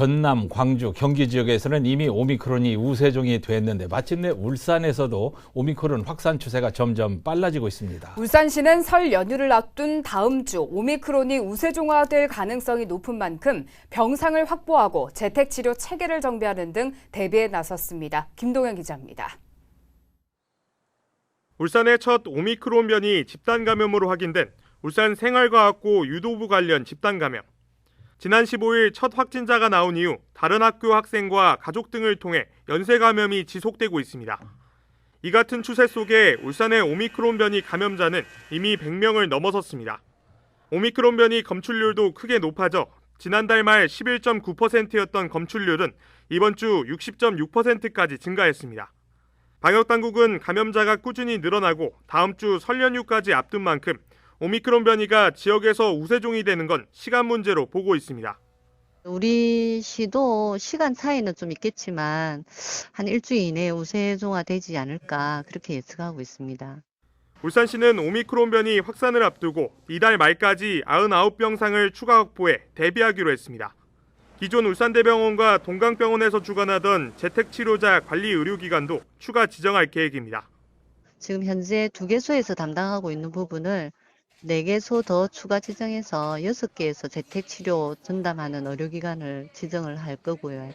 전남, 광주, 경기 지역에서는 이미 오미크론이 우세종이 됐는데 마침내 울산에서도 오미크론 확산 추세가 점점 빨라지고 있습니다. 울산시는 설 연휴를 앞둔 다음 주 오미크론이 우세종화될 가능성이 높은 만큼 병상을 확보하고 재택치료 체계를 정비하는 등 대비에 나섰습니다. 김동현 기자입니다. 울산의 첫 오미크론 변이 집단 감염으로 확인된 울산 생활과학고 유도부 관련 집단 감염. 지난 15일 첫 확진자가 나온 이후 다른 학교 학생과 가족 등을 통해 연쇄 감염이 지속되고 있습니다. 이 같은 추세 속에 울산의 오미크론 변이 감염자는 이미 100명을 넘어섰습니다. 오미크론 변이 검출률도 크게 높아져 지난달 말 11.9%였던 검출률은 이번 주 60.6%까지 증가했습니다. 방역 당국은 감염자가 꾸준히 늘어나고 다음 주 설 연휴까지 앞둔 만큼 오미크론 변이가 지역에서 우세종이 되는 건 시간 문제로 보고 있습니다. 우리 시도 시간 차이는 좀 있겠지만 한 일주일 이내에 우세종화 되지 않을까 그렇게 예측하고 있습니다. 울산시는 오미크론 변이 확산을 앞두고 이달 말까지 99병상을 추가 확보해 대비하기로 했습니다. 기존 울산대병원과 동강병원에서 주관하던 재택치료자 관리 의료기관도 추가 지정할 계획입니다. 지금 현재 두 개소에서 담당하고 있는 부분을 네 개소 더 추가 지정해서 여섯 개에서 재택치료 전담하는 의료기관을 지정을 할 거고요.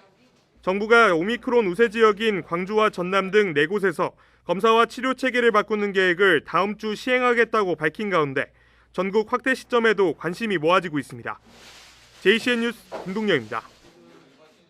정부가 오미크론 우세 지역인 광주와 전남 등네 곳에서 검사와 치료 체계를 바꾸는 계획을 다음 주 시행하겠다고 밝힌 가운데 전국 확대 시점에도 관심이 모아지고 있습니다. JCN 뉴스 김동영입니다.